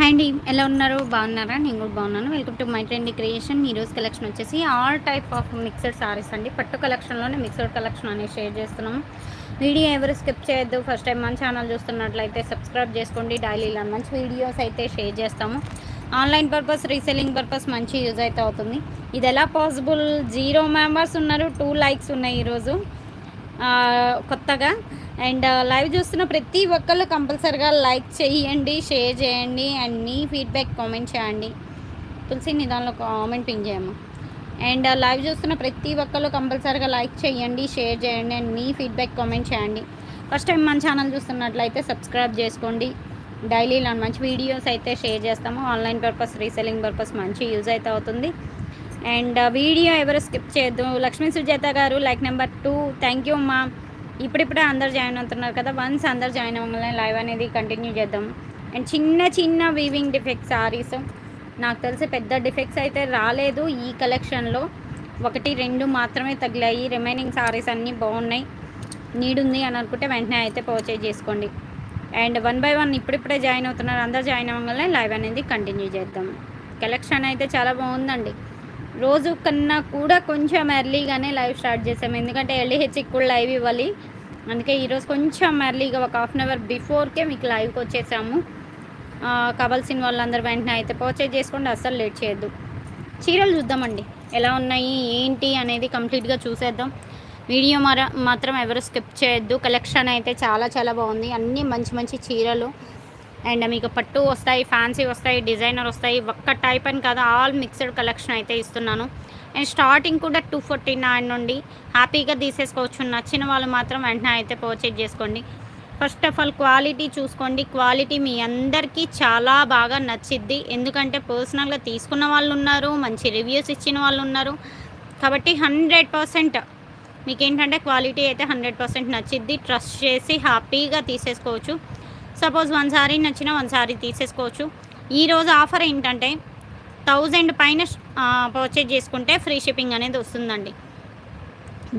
Hi అండి ఎలా ఉన్నారు? బాగున్నారా? నేను కూడా బాగున్నాను. Welcome to my trend creation ఈరోజు కలెక్షన్ వచ్చేసి all type of mixer saris అండి. పట్టు కలెక్షన్లోనే మిక్సర్ కలెక్షన్ అనేది షేర్ చేస్తున్నాము వీడియో ఎవరు స్కిప్ చేయొద్దు. ఫస్ట్ టైం మన ఛానల్ చూస్తున్నట్లయితే సబ్స్క్రైబ్ చేసుకోండి. డైలీ ఇలా మంచి వీడియోస్ అయితే షేర్ చేస్తాము. ఆన్లైన్ పర్పస్ రీసెల్లింగ్ పర్పస్ మంచి యూజ్ అయితే అవుతుంది. ఇది ఎలా పాసిబుల్ జీరో మెంబర్స్ ఉన్నారు టూ లైక్స్ ఉన్నాయి ఈరోజు. కొత్తగా. అండ్ లైవ్ చూస్తున్న ప్రతి ఒక్కళ్ళు కంపల్సరిగా లైక్ చేయండి షేర్ చేయండి అండ్ మీ ఫీడ్బ్యాక్ కామెంట్ చేయండి. తులసి నిదానంలో కామెంట్ పిన్ చేయమ్మా. అండ్ లైవ్ చూస్తున్న ప్రతి ఒక్కళ్ళు కంపల్సరిగా లైక్ చేయండి షేర్ చేయండి అండ్ మీ ఫీడ్బ్యాక్ కామెంట్ చేయండి. ఫస్ట్ టైం మన ఛానల్ చూస్తున్నట్లయితే సబ్స్క్రైబ్ చేసుకోండి. డైలీ ఇలా మంచి వీడియోస్ అయితే షేర్ చేస్తాము. ఆన్లైన్ పర్పస్ రీసెల్లింగ్ పర్పస్ మంచి యూజ్ అయితే అవుతుంది. అండ్ వీడియో ఎవరు స్కిప్ చేయొద్దు. లక్ష్మీ సుజాత గారు like number two. Thank you అమ్మా. ఇప్పుడిప్పుడే అందరు జాయిన్ అవుతున్నారు కదా. వన్స్ అందరు జాయిన్ అవ్వగానే లైవ్ అనేది కంటిన్యూ చేద్దాం. అండ్ చిన్న చిన్న వీవింగ్ డిఫెక్ట్స్ సారీస్ నాకు తెలిసి పెద్ద డిఫెక్ట్స్ అయితే రాలేదు ఈ కలెక్షన్లో ఒకటి రెండు మాత్రమే తగిలాయి. రిమైనింగ్ సారీస్ అన్నీ బాగున్నాయి. నీడ్ ఉంది అని అనుకుంటే వెంటనే అయితే పర్చేజ్ చేసుకోండి. అండ్ వన్ బై వన్ ఇప్పుడిప్పుడే జాయిన్ అవుతున్నారు. అందరు జాయిన్ అవ్వగానే లైవ్ అనేది కంటిన్యూ చేద్దాం. కలెక్షన్ అయితే చాలా బాగుందండి. రోజు కన్నా కూడా కొంచెం ఎర్లీగానే లైవ్ స్టార్ట్ చేసాము ఎందుకంటే ఎల్డిహెచ్కి కూడా లైవ్ ఇవ్వాలి. అందుకే ఈరోజు కొంచెం ఎర్లీగా ఒక హాఫ్ అన్ అవర్ బిఫోర్కే మీకు లైవ్కి వచ్చేసాము. కావాల్సిన వాళ్ళందరూ వెంటనే అయితే పర్చేజ్ చేసుకోండి. అస్సలు లేట్ చేయొద్దు. చీరలు చూద్దామండి. ఎలా ఉన్నాయి ఏంటి అనేది కంప్లీట్గా చూసేద్దాం. వీడియో మాత్రం ఎవరు స్కిప్ చేయొద్దు. కలెక్షన్ అయితే చాలా చాలా బాగుంది. అన్నీ మంచి మంచి చీరలు. అండ్ మీకు పట్టు వస్తాయి ఫ్యాన్సీ వస్తాయి డిజైనర్ వస్తాయి ఒక్క టైప్ అని కదా ఆల్ మిక్స్డ్ కలెక్షన్ అయితే ఇస్తున్నాను. అండ్ స్టార్టింగ్ కూడా టూ ఫార్టీ నైన్ నుండి హ్యాపీగా తీసేసుకోవచ్చు. నచ్చిన వాళ్ళు మాత్రం వెంటనే అయితే పర్చేజ్ చేసుకోండి. ఫస్ట్ ఆఫ్ ఆల్ క్వాలిటీ చూసుకోండి. క్వాలిటీ మీ అందరికీ చాలా బాగా నచ్చిద్ది. ఎందుకంటే పర్సనల్గా తీసుకున్న వాళ్ళు ఉన్నారు మంచి రివ్యూస్ ఇచ్చిన వాళ్ళు ఉన్నారు. కాబట్టి హండ్రెడ్ పర్సెంట్ మీకు ఏంటంటే క్వాలిటీ అయితే హండ్రెడ్ పర్సెంట్ నచ్చిద్ది. ట్రస్ట్ చేసి హ్యాపీగా తీసేసుకోవచ్చు. సపోజ్ వన్ సారీ నచ్చిన వన్ సారీ తీసేసుకోవచ్చు. ఈరోజు ఆఫర్ ఏంటంటే థౌజండ్ పైన పర్చేజ్ చేసుకుంటే ఫ్రీ షిప్పింగ్ అనేది వస్తుందండి.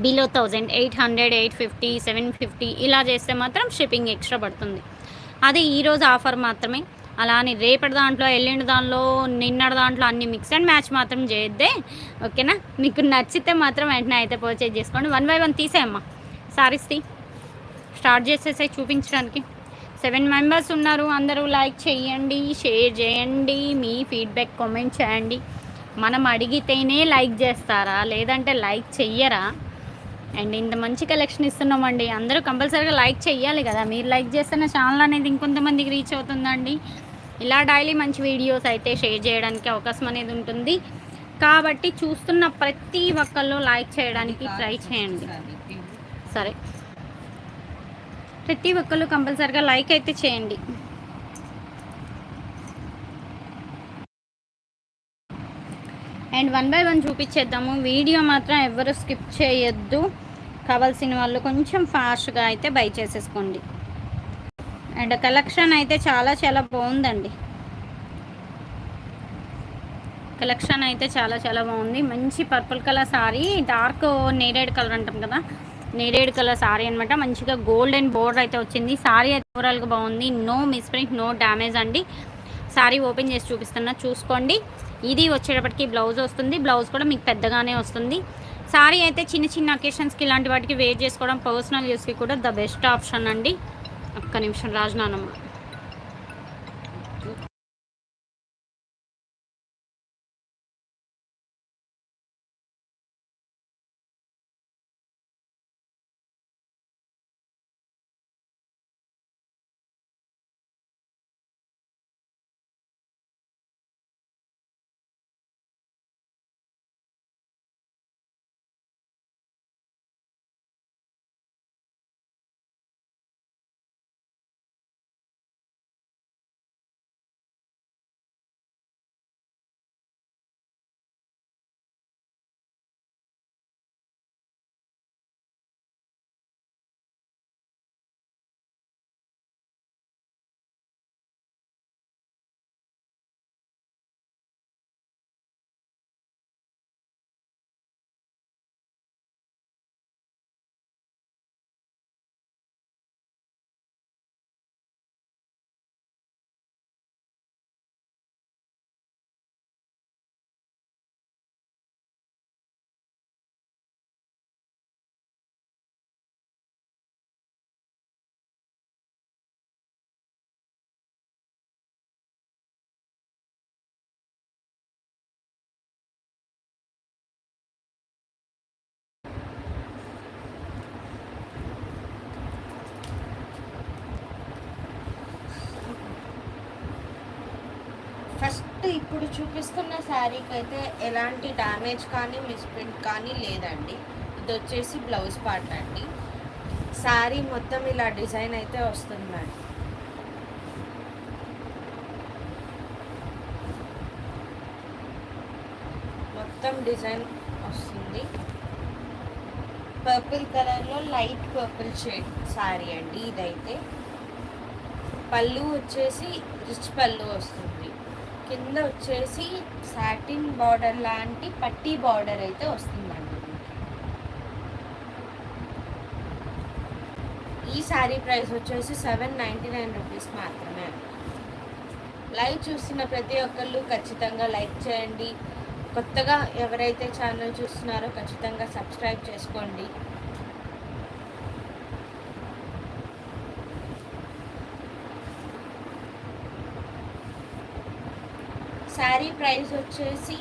Below thousand eight hundred eight fifty seven fifty ఇలా చేస్తే మాత్రం షిప్పింగ్ ఎక్స్ట్రా పడుతుంది. అది ఈరోజు ఆఫర్ మాత్రమే. అలా అని రేపటి దాంట్లో ఎల్లుండి దాంట్లో నిన్నటి దాంట్లో అన్ని మిక్స్ అండ్ మ్యాచ్ మాత్రం చేయొద్దే ఓకేనా? మీకు నచ్చితే మాత్రం వెంటనే అయితే పర్చేజ్ చేసుకోండి. వన్ బై వన్ తీసేయమ్మా. సారీస్ తీ. స్టార్ట్ చేసేసాయి చూపించడానికి. సెవెన్ మెంబర్స్ ఉన్నారు. అందరూ లైక్ చేయండి షేర్ చేయండి మీ ఫీడ్బ్యాక్ కామెంట్ చేయండి. మనం అడిగితేనే లైక్ చేస్తారా లేదంటే లైక్ చెయ్యరా? అండ్ ఇంత మంచి కలెక్షన్ ఇస్తున్నామండి. అందరూ కంపల్సరీగా లైక్ చేయాలి కదా. మీరు లైక్ చేస్తేనే ఛానల్ అనేది ఇంకొంతమందికి రీచ్ అవుతుందండి. ఇలా డైలీ మంచి వీడియోస్ అయితే షేర్ చేయడానికి అవకాశం అనేది ఉంటుంది. కాబట్టి చూస్తున్న ప్రతి ఒక్కళ్ళు లైక్ చేయడానికి ట్రై చేయండి. సరే. ప్రతి ఒక్కరు కంపల్సరిగా లైక్ అయితే చేయండి. అండ్ వన్ బై వన్ చూపించేద్దాము. వీడియో మాత్రం ఎవరు స్కిప్ చేయొద్దు. కావాల్సిన వాళ్ళు కొంచెం ఫాస్ట్గా అయితే బై చేసేసుకోండి. అండ్ కలెక్షన్ అయితే చాలా చాలా బాగుందండి. కలెక్షన్ అయితే చాలా చాలా బాగుంది. మంచి పర్పుల్ కలర్ సారీ డార్క్ నేరేడ్ కలర్ అంటాం కదా. నేరేడ్ కలర్ సారీ అనమాట మంచిగా గోల్డెన్ బోర్డర్ అయితే వచ్చింది. సారీ అయితే ఓవరాల్గా బాగుంది. నో మిస్ప్రింట్ నో డ్యామేజ్ అండి. సారీ ఓపెన్ చేసి చూపిస్తున్నా. చూసుకోండి. ఇది వచ్చేటప్పటికి బ్లౌజ్ వస్తుంది. బ్లౌజ్ కూడా మీకు పెద్దగానే వస్తుంది. సారీ అయితే చిన్న చిన్న అకేషన్స్కి ఇలాంటి వాటికి వేర్ చేసుకోవడం పర్సనల్ యూస్కి కూడా ద బెస్ట్ ఆప్షన్ అండి. ఒక్క నిమిషం రాజనానమ్మ. బట్ ఇప్పుడు చూపిస్తున్న శారీకి అయితే ఎలాంటి డ్యామేజ్ కానీ మిస్ప్రింట్ కానీ లేదండి. ఇది వచ్చేసి బ్లౌజ్ పార్ట్ అండి. శారీ మొత్తం ఇలా డిజైన్ అయితే వస్తుందండి. మొత్తం డిజైన్ వస్తుంది. పర్పుల్ కలర్లో లైట్ పర్పుల్ షేడ్ శారీ అండి ఇదైతే. పళ్ళు వచ్చేసి రిచ్ పళ్ళు వస్తుంది. కింద వచ్చేసి సాటిన్ బార్డర్ లాంటి పట్టీ బార్డర్ అయితే వస్తుందండి. ఈ శారీ ప్రైస్ వచ్చేసి సెవెన్ నైంటీ నైన్ రూపీస్ మాత్రమే. లైవ్ చూస్తున్న ప్రతి ఒక్కళ్ళు ఖచ్చితంగా లైక్ చేయండి. కొత్తగా ఎవరైతే ఛానల్ చూస్తున్నారో ఖచ్చితంగా సబ్స్క్రైబ్ చేసుకోండి శారీ ప్రైస్ వచ్చేసి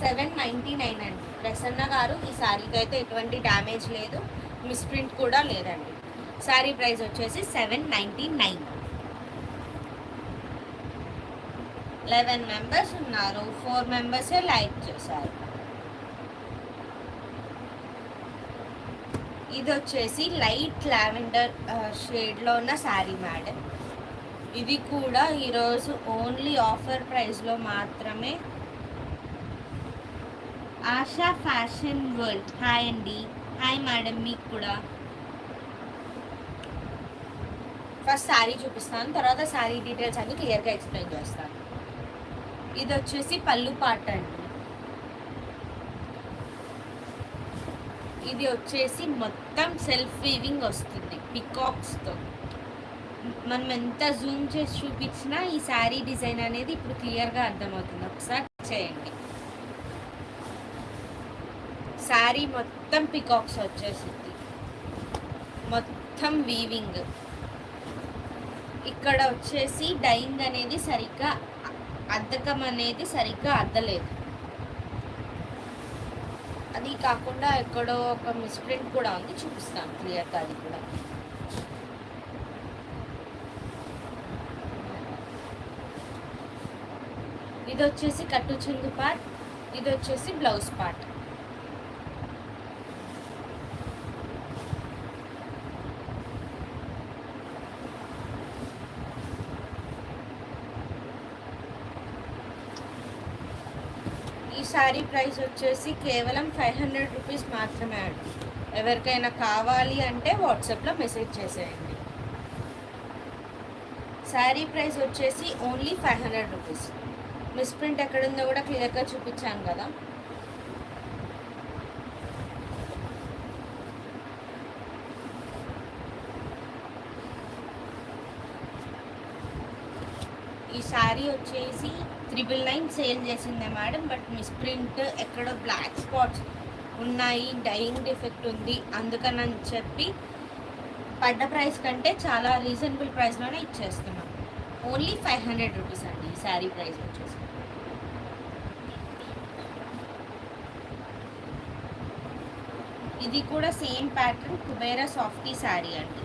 సెవెన్ నైంటీ నైన్ అండి. ప్రసన్న గారు ఈ శారీకి అయితే ఎటువంటి డ్యామేజ్ లేదు మిస్ప్రింట్ కూడా లేదండి. శారీ ప్రైస్ వచ్చేసి seven ninety nine. Eleven members ఉన్నారు. ఫోర్ మెంబర్సే లైక్ చేశారు. ఇది వచ్చేసి లైట్ లావెండర్ షేడ్లో ఉన్న శారీ మేడం. ఇది కూడా ఈరోజు ఓన్లీ ఆఫర్ ప్రైస్లో మాత్రమే. Asha fashion world. హాయ్ అండి. హాయ్ మేడం మీకు కూడా. ఫస్ట్ శారీ చూపిస్తాను తర్వాత శారీ డీటెయిల్స్ అన్ని క్లియర్గా ఎక్స్ప్లెయిన్ చేస్తాను. ఇది వచ్చేసి పళ్ళు పాట అండి. ఇది వచ్చేసి మొత్తం సెల్ఫ్ వీవింగ్ వస్తుంది పికాక్స్తో. మనం ఎంత జూమ్ చేసి చూపించినా ఈ శారీ డిజైన్ అనేది ఇప్పుడు క్లియర్గా అర్థమవుతుంది. ఒకసారి చేయండి. శారీ మొత్తం పికాక్స్ వచ్చేసింది. మొత్తం వీవింగ్ ఇక్కడ వచ్చేసి డైయింగ్ అనేది సరిగ్గా అద్దకం అనేది సరిగ్గా అద్దలేదు. అది కాకుండా ఎక్కడో ఒక మిస్ప్రింట్ కూడా ఉంది. చూపిస్తాను. క్లియర్గా అది కూడా. ఇది వచ్చేసి కట్టు చెంగు పార్ట్ ఇది వచ్చేసి బ్లౌజ్ పార్ట్. ఈ శారీ ప్రైస్ వచ్చేసి కేవలం ఫైవ్ హండ్రెడ్ రూపీస్ మాత్రమే అండి. ఎవరికైనా కావాలి అంటే వాట్సాప్లో మెసేజ్ చేసేయండి. శారీ ప్రైస్ వచ్చేసి only five hundred rupees. Misprint ఎక్కడుందో కూడా క్లియర్గా చూపించాను కదా. ఈ శారీ వచ్చేసి త్రిబుల్ నైన్ సేల్ చేసిందే మేడం బట్ మిస్ప్రింట్ ఎక్కడో బ్లాక్ స్పాట్స్ ఉన్నాయి డైయింగ్ డిఫెక్ట్ ఉంది అందుకని చెప్పి పడ్డ ప్రైస్ కంటే చాలా రీజనబుల్ ప్రైస్లోనే ఇచ్చేస్తున్నాం. ఓన్లీ ఫైవ్ హండ్రెడ్ రూపీస్ అండి ఈ శారీ ప్రైస్ వచ్చేసి. ఇది కూడా same pattern Kubera softy sari అండి.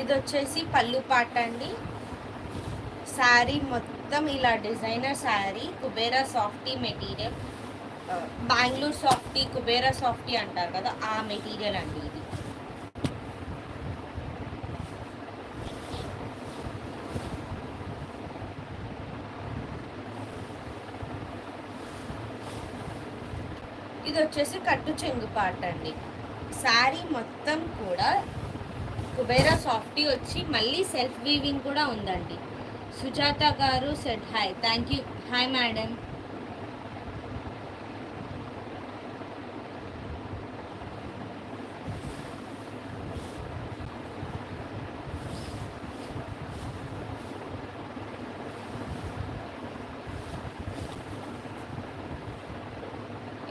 ఇది వచ్చేసి పళ్ళు పాట అండి. శారీ మొత్తం ఇలా designer sari Kubera softy material Bengaluru softy Kubera softy అంటారు కదా ఆ మెటీరియల్ అండి ఇది వచ్చేసి కట్టు చెంగు పాట అండి. శారీ మొత్తం కూడా కుబేరా సాఫ్టీ వచ్చి మళ్ళీ సెల్ఫ్ వీవింగ్ కూడా ఉందండి. సుజాత గారు set hi thank you hi madam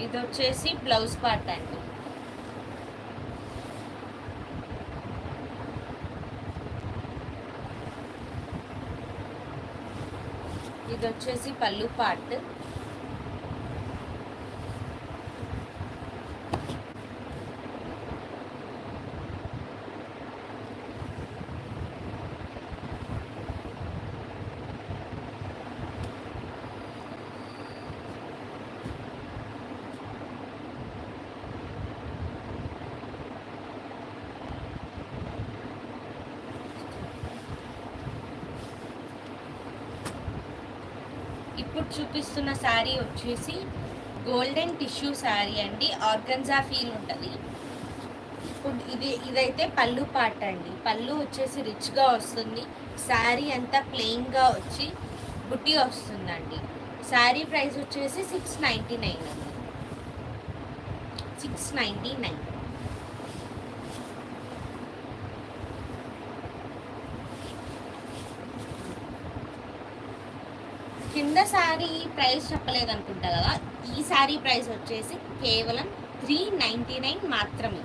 ఇది వచ్చేసి బ్లౌజ్ పార్ట్ అండి. ఇది వచ్చేసి పళ్ళు పార్ట్. ఇప్పుడు చూపిస్తున్న శారీ వచ్చేసి గోల్డెన్ టిష్యూ శారీ అండి. ఆర్గన్జా ఫీల్ ఉంటుంది. ఇప్పుడు ఇది ఇదైతే పళ్ళు పాట అండి. పళ్ళు వచ్చేసి రిచ్గా వస్తుంది. శారీ అంతా ప్లెయిన్గా వచ్చి బుట్టి వస్తుందండి. శారీ ప్రైస్ వచ్చేసి సిక్స్ నైంటీ నైన్ అండి. సిక్స్ నైంటీ నైన్ కింద శారీ ప్రైస్ చెప్పలేదు అనుకుంటా కదా ఈ శారీ ప్రైస్ వచ్చేసి కేవలం త్రీ నైంటీ నైన్ మాత్రమే.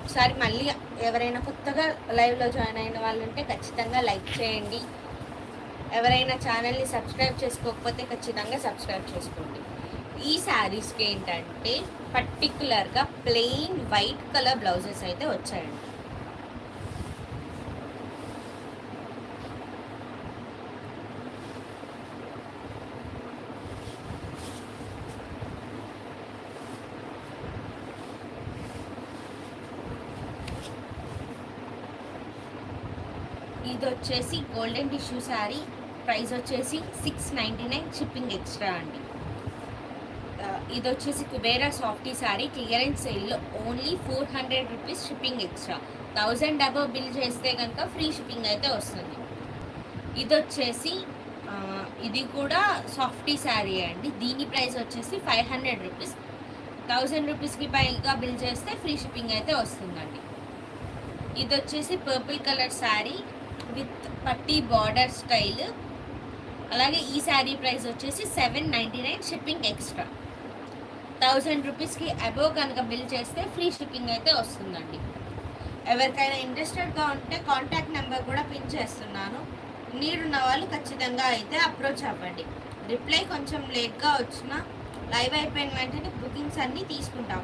ఒకసారి మళ్ళీ ఎవరైనా కొత్తగా లైవ్లో జాయిన్ అయిన వాళ్ళు ఉంటే ఖచ్చితంగా లైక్ చేయండి. ఎవరైనా ఛానల్ని సబ్స్క్రైబ్ చేసుకోకపోతే ఖచ్చితంగా సబ్స్క్రైబ్ చేసుకోండి. ఈ శారీస్కి ఏంటంటే పర్టికులర్గా ప్లెయిన్ వైట్ కలర్ బ్లౌజెస్ అయితే వచ్చాయండి ఇది వచ్చేసి గోల్డెన్ టిష్యూ శారీ ప్రైస్ వచ్చేసి six ninety nine shipping extra అండి. ఇది వచ్చేసి కుబేరా సాఫ్టీ శారీ క్లియరెన్స్ సేల్లో only four hundred rupees shipping extra thousand above bill చేస్తే కనుక ఫ్రీ షిప్పింగ్ అయితే వస్తుంది. ఇది వచ్చేసి ఇది కూడా సాఫ్టీ శారీ అండి. దీని ప్రైస్ వచ్చేసి ఫైవ్ హండ్రెడ్ రూపీస్ థౌజండ్ రూపీస్కి పైగా బిల్ చేస్తే ఫ్రీ షిప్పింగ్ అయితే వస్తుందండి. ఇది వచ్చేసి పర్పుల్ కలర్ శారీ విత్ పట్టీ బార్డర్ స్టైల్. అలాగే ఈ శారీ ప్రైస్ వచ్చేసి seven ninety nine shipping extra. Thousand రూపీస్కి అబోవ్ కనుక బిల్ చేస్తే ఫ్రీ షిప్పింగ్ అయితే వస్తుందండి. ఎవరికైనా ఇంట్రెస్టెడ్గా ఉంటే కాంటాక్ట్ నెంబర్ కూడా పిన్ చేస్తున్నాను. మీరున్న వాళ్ళు ఖచ్చితంగా అయితే అప్రోచ్ అవ్వండి. రిప్లై కొంచెం లేట్గా వచ్చినా లైవ్ అయిపోయిన వెంటనే బుకింగ్స్ అన్నీ తీసుకుంటాం.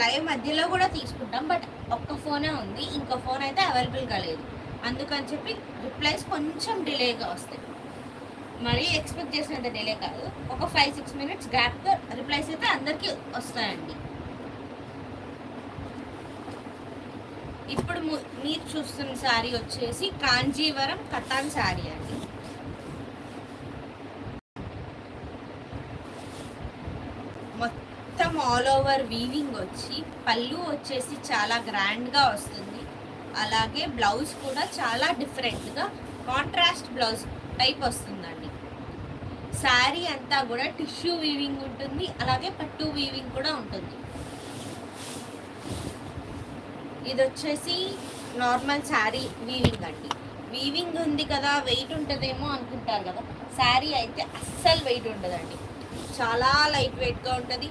లైవ్ మధ్యలో కూడా తీసుకుంటాం బట్ ఒక్క ఫోనే ఉంది. ఇంకో ఫోన్ అయితే అవైలబుల్గా లేదు. అందుకని చెప్పి రిప్లైస్ కొంచెం డిలేగా వస్తాయి. మరీ ఎక్స్పెక్ట్ చేసినంత డిలే కాదు. ఒక ఫైవ్ సిక్స్ మినిట్స్ గ్యాప్తో రిప్లైస్ అయితే అందరికీ వస్తాయండి. ఇప్పుడు మీరు చూస్తున్న శారీ వచ్చేసి కాంజీవరం కతాన్ శారీ అండి. మొత్తం ఆల్ ఓవర్ వీవింగ్ వచ్చి పళ్ళు వచ్చేసి చాలా గ్రాండ్గా వస్తుంది. అలాగే బ్లౌజ్ కూడా చాలా డిఫరెంట్గా కాంట్రాస్ట్ బ్లౌజ్ టైప్ వస్తుందండి. శారీ అంతా కూడా టిష్యూ వీవింగ్ ఉంటుంది అలాగే పట్టు వీవింగ్ కూడా ఉంటుంది. ఇది వచ్చేసి నార్మల్ శారీ వీవింగ్ అండి. వీవింగ్ ఉంది కదా వెయిట్ ఉంటుందేమో అనుకుంటారు కదా శారీ అయితే అస్సలు వెయిట్ ఉండదండి. చాలా లైట్ వెయిట్గా ఉంటుంది.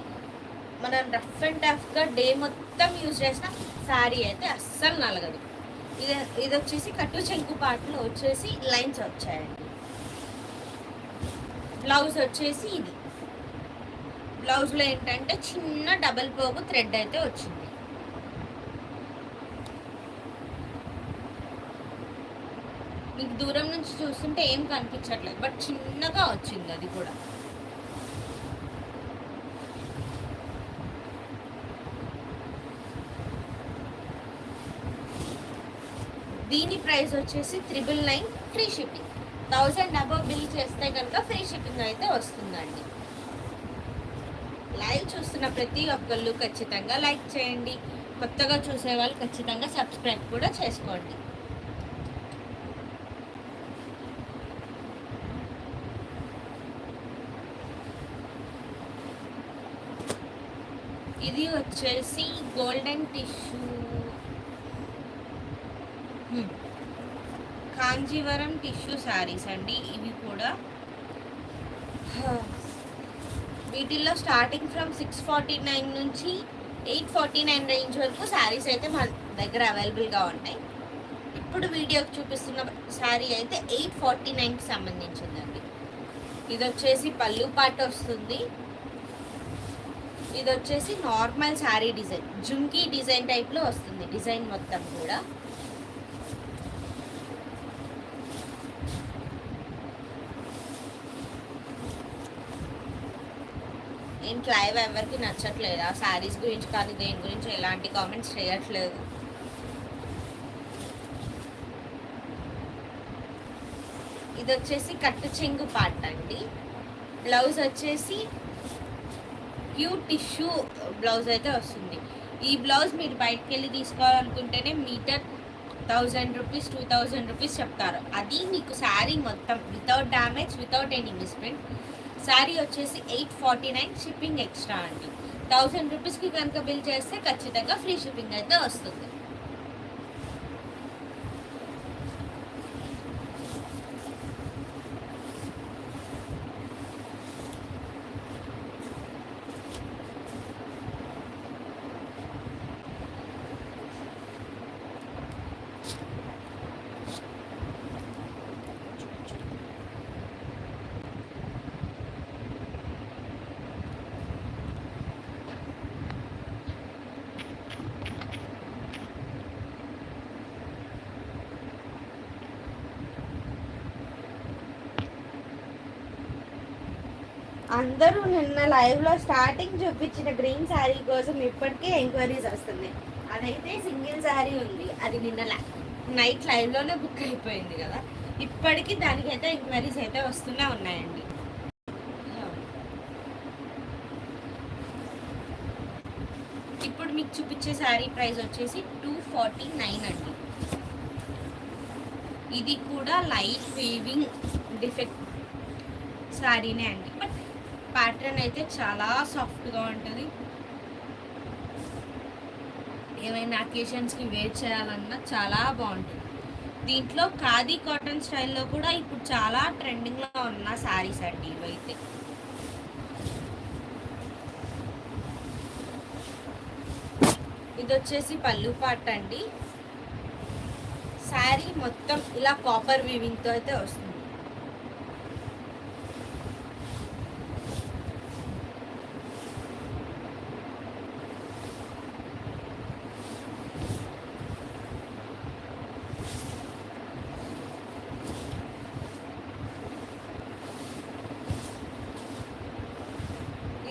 మనం రఫ్ అండ్ టఫ్గా డే మొత్తం యూజ్ చేసిన శారీ అయితే అస్సలు నలగదు. ఇది ఇది వచ్చేసి కట్టు చెంకు పాటలో వచ్చేసి లైన్స్ వచ్చాయండి. బ్లౌజ్ వచ్చేసి ఇది. బ్లౌజ్లో ఏంటంటే చిన్న డబల్ పోగు థ్రెడ్ అయితే వచ్చింది. మీకు దూరం నుంచి చూస్తుంటే ఏం కనిపించట్లేదు బట్ చిన్నగా వచ్చింది అది కూడా. దీని ప్రైస్ వచ్చేసి triple nine free shipping. Thousand above bill చేస్తే కనుక ఫ్రీ షిప్పింగ్ అయితే వస్తుందండి. లైవ్ చూస్తున్న ప్రతి ఒక్కళ్ళు ఖచ్చితంగా లైక్ చేయండి. కొత్తగా చూసే వాళ్ళు ఖచ్చితంగా సబ్స్క్రైబ్ కూడా చేసుకోండి. ఇది వచ్చేసి golden tissue. Kanjeevaram tissue saris అండి. ఇవి కూడా. వీటిల్లో starting from six forty nine నుంచి ఎయిట్ ఫార్టీ నైన్ రేంజ్ వరకు శారీస్ అయితే మన దగ్గర అవైలబుల్గా ఉంటాయి. ఇప్పుడు వీడియోకి చూపిస్తున్న శారీ అయితే ఎయిట్ ఫార్టీ నైన్కి సంబంధించిందండి. ఇది వచ్చేసి పళ్ళు పాట వస్తుంది. ఇది వచ్చేసి normal sari design jhumki design టైప్లో వస్తుంది డిజైన్ మొత్తం కూడా. నేను లైవ్ ఎవరికి నచ్చట్లేదు. ఆ శారీస్ గురించి కానీ దేని గురించి ఎలాంటి కామెంట్స్ చేయట్లేదు. ఇది వచ్చేసి కట్టు చెంగు పార్ట్ అండి. బ్లౌజ్ వచ్చేసి ప్యూర్ టిష్యూ బ్లౌజ్ అయితే వస్తుంది. ఈ బ్లౌజ్ మీరు బయటకు వెళ్ళి తీసుకోవాలనుకుంటేనే metre thousand rupees two thousand rupees చెప్తారు. అది మీకు శారీ మొత్తం without damage without any misprint sari వచ్చేసి eight forty nine shipping extra అండి. థౌజండ్ రూపీస్కి కనుక బిల్ చేస్తే ఖచ్చితంగా ఫ్రీ షిప్పింగ్ అయితే వస్తుంది. అందరూ నిన్న లైవ్లో స్టార్టింగ్ చూపించిన గ్రీన్ శారీ కోసం ఇప్పటికే ఎంక్వైరీస్ వస్తున్నాయి. అదైతే సింగిల్ శారీ ఉంది. అది నిన్న నైట్ లైవ్లోనే బుక్ అయిపోయింది కదా. ఇప్పటికి దానికైతే ఎంక్వైరీస్ అయితే వస్తూనే ఉన్నాయండి. ఇప్పుడు మీకు చూపించే శారీ ప్రైస్ వచ్చేసి టూ ఫార్టీ నైన్ అండి. ఇది కూడా లైట్ వీవింగ్ డిఫెక్ట్ శారీనే అండి. ప్యాటర్న్ అయితే చాలా సాఫ్ట్గా ఉంటుంది. ఏమైనా అకేషన్స్కి వేర్ చేయాలన్నా చాలా బాగుంటుంది. దీంట్లో ఖాదీ కాటన్ స్టైల్లో కూడా ఇప్పుడు చాలా ట్రెండింగ్లో ఉన్న శారీస్ అండి ఇవైతే. ఇది వచ్చేసి పళ్ళు పాట అండి శారీ మొత్తం ఇలా కాపర్ వీవింగ్తో అయితే వస్తుంది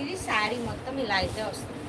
ఇది శారీ మొత్తం ఇలా అయితే వస్తుంది.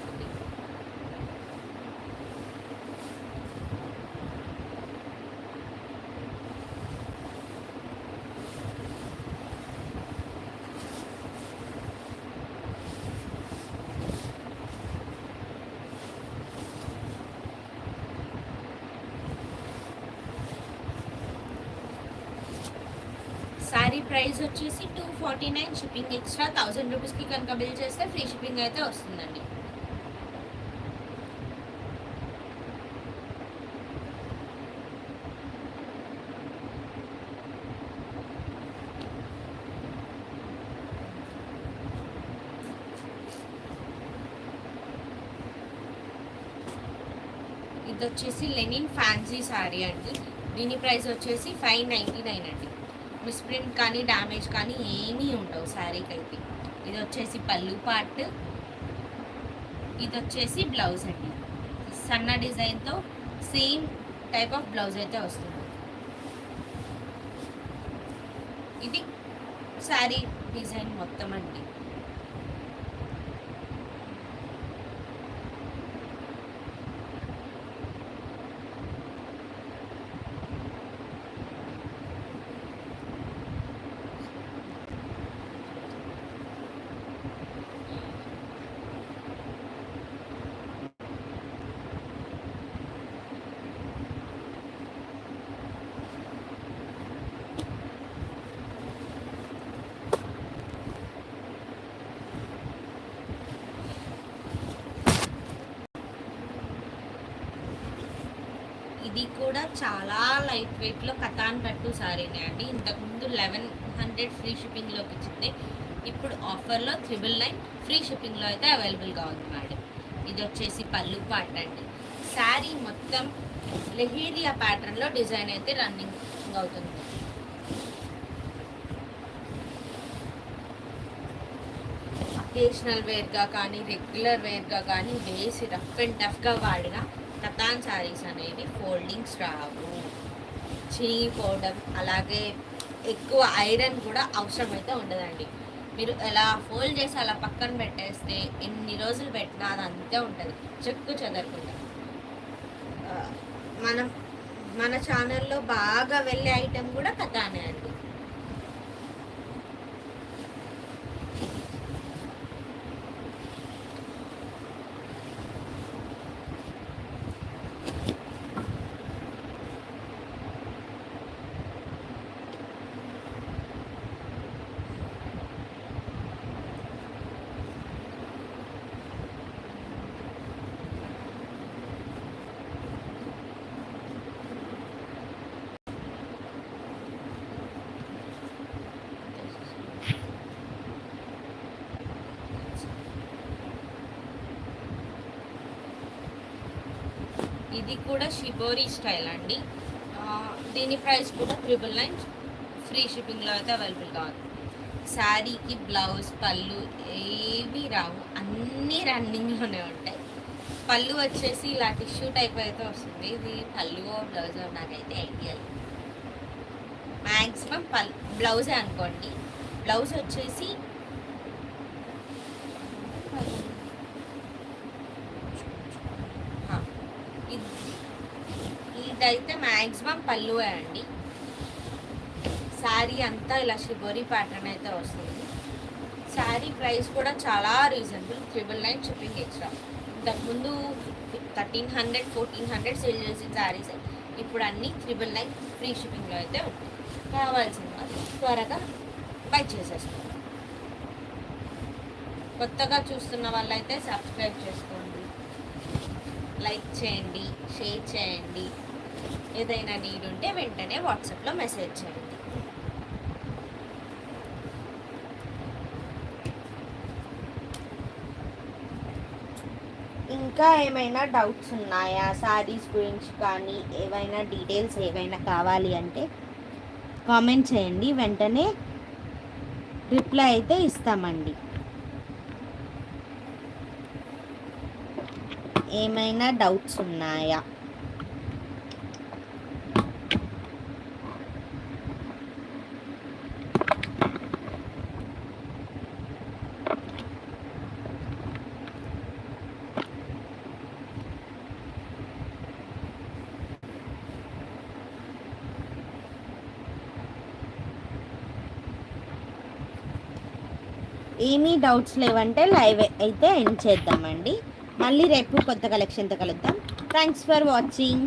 శారీ ప్రైస్ వచ్చేసి two forty nine shipping extra thousand రూపీస్కి కనుక బిల్ చేస్తే ఫ్రీ షిప్పింగ్ అయితే వస్తుందండి. ఇది వచ్చేసి లెనిన్ ఫ్యాన్సీ శారీ అండి. దీని ప్రైస్ వచ్చేసి ఫైవ్ నైంటీ నైన్ అండి. మిస్ప్రింట్ కానీ డ్యామేజ్ కానీ ఏమీ ఉండవు శారీకి అయితే ఇది వచ్చేసి పళ్ళు పార్ట్ ఇది వచ్చేసి బ్లౌజ్ అండి. సన్న డిజైన్తో సేమ్ టైప్ ఆఫ్ బ్లౌజ్ అయితే వస్తుంది. ఇది శారీ డిజైన్ మొత్తం అండి ఇది కూడా చాలా లైట్ వెయిట్లో కథాన్ పట్టు సారీనే అండి. ఇంతకుముందు లెవెన్ హండ్రెడ్ ఫ్రీ షిప్పింగ్లోకి ఇచ్చింది ఇప్పుడు ఆఫర్లో త్రిబుల్ నైన్ ఫ్రీ షిప్పింగ్లో అయితే అవైలబుల్గా ఉంది మేడం ఇది వచ్చేసి పళ్ళు పాట అండి. శారీ మొత్తం లెహేరియా ప్యాటర్న్లో డిజైన్ అయితే రన్నింగ్ అవుతుంది. అకేషనల్ వేర్గా కానీ రెగ్యులర్ వేర్గా కానీ వేసి రఫ్ అండ్ టఫ్గా వాడిన కతాన్ శారీస్ అనేవి ఫోల్డింగ్స్ రావు. చినిగిపోవడం అలాగే ఎక్కువ ఐరన్ కూడా అవసరం అయితే ఉండదండి. మీరు ఎలా ఫోల్డ్ చేసి అలా పక్కన పెట్టేస్తే ఎన్ని రోజులు పెట్టినా అది అంతే ఉంటుంది. చెక్కు చెదరకుండా. మనం మన ఛానల్లో బాగా వెళ్ళే ఐటెం కూడా కథానే అండి. ఇది కూడా షిబోరి స్టైల్ అండి. దీని ప్రైస్ కూడా ట్రిపుల్ నైన్ ఫ్రీ షిప్పింగ్లో అయితే అవైలబుల్గా ఉంది శారీకి బ్లౌజ్ పళ్ళు ఏవి రావు. అన్నీ రన్నింగ్లోనే ఉంటాయి. పళ్ళు వచ్చేసి ఇలా టిష్యూ టైప్ అయితే వస్తుంది. ఇది పళ్ళు బ్లౌజ్ నాకైతే ఐడియా మ్యాక్సిమం పల్ బ్లౌజే అనుకోండి. బ్లౌజ్ వచ్చేసి ఆ, ఇది ఇదైతే మ్యాక్సిమం పళ్ళువే అండి. శారీ అంతా ఇలా షిబోరి ప్యాటర్న్ అయితే వస్తుంది. శారీ ప్రైస్ కూడా చాలా reasonable. Triple nine shipping extra. ఇంతకుముందు thirteen hundred fourteen hundred sale చేసిన శారీస్ ఇప్పుడు అన్నీ త్రిబుల్ నైన్ ఫ్రీ షిప్పింగ్లో అయితే ఉంటాయి. కావాల్సిన వాళ్ళు త్వరగా బై చేసేసుకోండి. కొత్తగా చూస్తున్న వాళ్ళైతే సబ్స్క్రైబ్ చేసుకోండి. లైక్ చేయండి షేర్ చేయండి. ఏదైనా నీడ్ ఉంటే వెంటనే వాట్సాప్లో మెసేజ్ చేయండి. ఇంకా ఏమైనా డౌట్స్ ఉన్నాయా? శారీస్ గురించి కానీ ఏవైనా డీటెయిల్స్ ఏవైనా కావాలి అంటే కామెంట్ చేయండి. వెంటనే రిప్లై అయితే ఇస్తామండి. ఏమైనా డౌట్స్ ఉన్నాయా? ఏమీ డౌట్స్ లేవంటే లైవ్ అయితే ఎండ్ చేద్దామండి. మళ్ళీ రేపు కొత్త కలెక్షన్తో కలుద్దాం. Thanks for watching